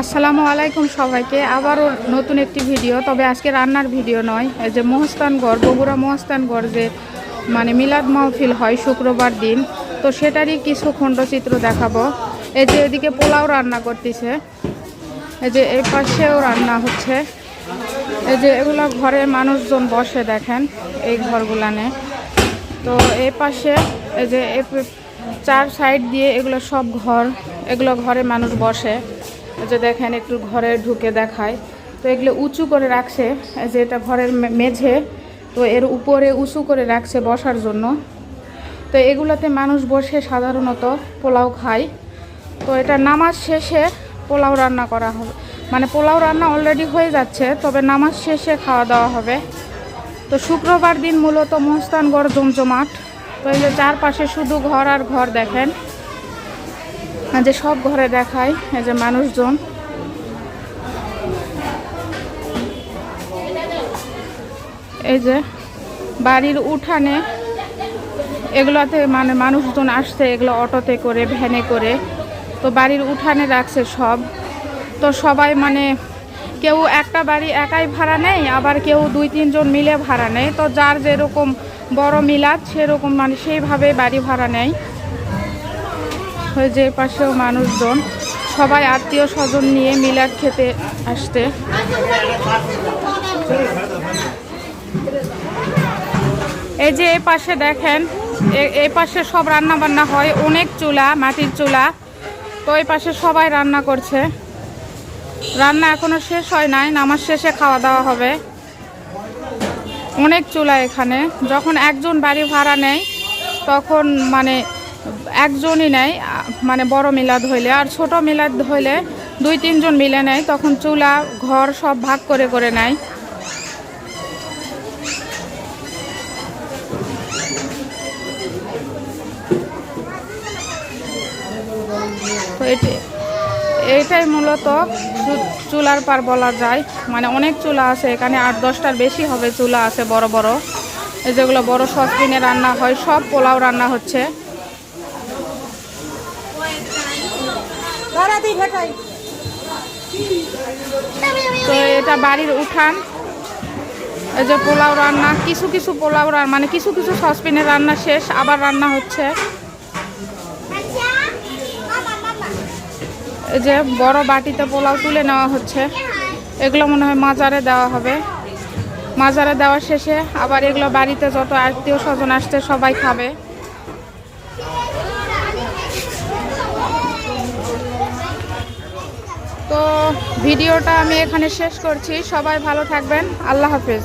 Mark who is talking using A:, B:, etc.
A: আসসালামু আলাইকুম সবাইকে। আবারও নতুন একটি ভিডিও, তবে আজকে রান্নার ভিডিও নয়। এই যে মহস্তানগড় বগুড়া মহস্তানগড় যে মানে মিলাদ মাহফিল হয় শুক্রবার দিন, তো সেটারই কিছু খণ্ডচিত্র দেখাবো। এই যে এদিকে পোলাও রান্না করতেছে। এই যে এই পাশেও রান্না হচ্ছে। এই যে এগুলো ঘরে মানুষজন বসে দেখেন এই ঘরগুলানে তো এই পাশে এই যে চার সাইড দিয়ে এগুলো সব ঘর, এগুলো ঘরে মানুষ বসে। যে দেখেন একটু ঘরে ঢুকে দেখায়। তো এগুলো উঁচু করে রাখছে যে এটা ঘরের মেঝে, তো এর উপরে উঁচু করে রাখছে বসার জন্য। তো এগুলোতে মানুষ বসে সাধারণত পোলাও খায়। তো এটা নামাজ শেষে পোলাও রান্না করা হবে। মানে পোলাও রান্না অলরেডি হয়ে যাচ্ছে, তবে নামাজ শেষে খাওয়া দাওয়া হবে। তো শুক্রবার দিন মূলত মহস্তানগড় জমজমাট। তো এই যে চারপাশে শুধু ঘর আর ঘর দেখেন। যে সব ঘরে দেখায়, এই যে মানুষজন। এই যে বাড়ির উঠানে এগুলোতে মানে মানুষজন আসছে, এগুলো অটোতে করে, ভ্যানে করে। তো বাড়ির উঠানে রাখছে সব। তো সবাই মানে কেউ একটা বাড়ি একাই ভাড়া নেয়, আবার কেউ দুই, তিনজন মিলে ভাড়া নেয়। তো যার যেরকম বড় মিলাদ, সেরকম মানে সেইভাবে বাড়ি ভাড়া নেয়। যে পাশেও মানুষজন, সবাই আত্মীয় স্বজন নিয়ে মিলাদ খেতে আসতে। এই যে এই পাশে দেখেন, এ- পাশে সব রান্না বান্না হয়, অনেক চুলা, মাটির চুলা। তো এই পাশে সবাই রান্না করছে। রান্না এখনও শেষ হয় নাই, নামাজ শেষে খাওয়া দাওয়া হবে। অনেক চুলা এখানে। যখন একজন বাড়ি ভাড়া নেয়, তখন মানে একজনই নেয় মানে বড় মিলাদ হইলে। আর ছোট মিলাদ হইলে দুই, তিনজন মিলে নেয়, তখন চুলা, ঘর সব ভাগ করে করে নেয়। এইটাই মূলত চুলার পার বলা যায়। মানে অনেক চুলা আছে এখানে, আট, দশটার বেশি হবে চুলা আছে বড় বড়। যেগুলো বড় সসপিনে রান্না হয়, সব পোলাও রান্না হচ্ছে। তো এটা বাড়ির উঠান। এই যে পোলাও রান্না, কিছু কিছু পোলাও রান্না মানে কিছু কিছু সসপিনে রান্না শেষ, আবার রান্না হচ্ছে। এই যে বড় বাটিতে পোলাও তুলে নেওয়া হচ্ছে। এগুলো মনে হয় মাজারে দেওয়া হবে। মাজারে দেওয়ার শেষে আবার এগুলো বাড়িতে যত আত্মীয় স্বজন আসছে সবাই খাবে তো ভিডিওটা আমি এখানে শেষ করছি। সবাই ভালো থাকবেন। আল্লাহ হাফেজ।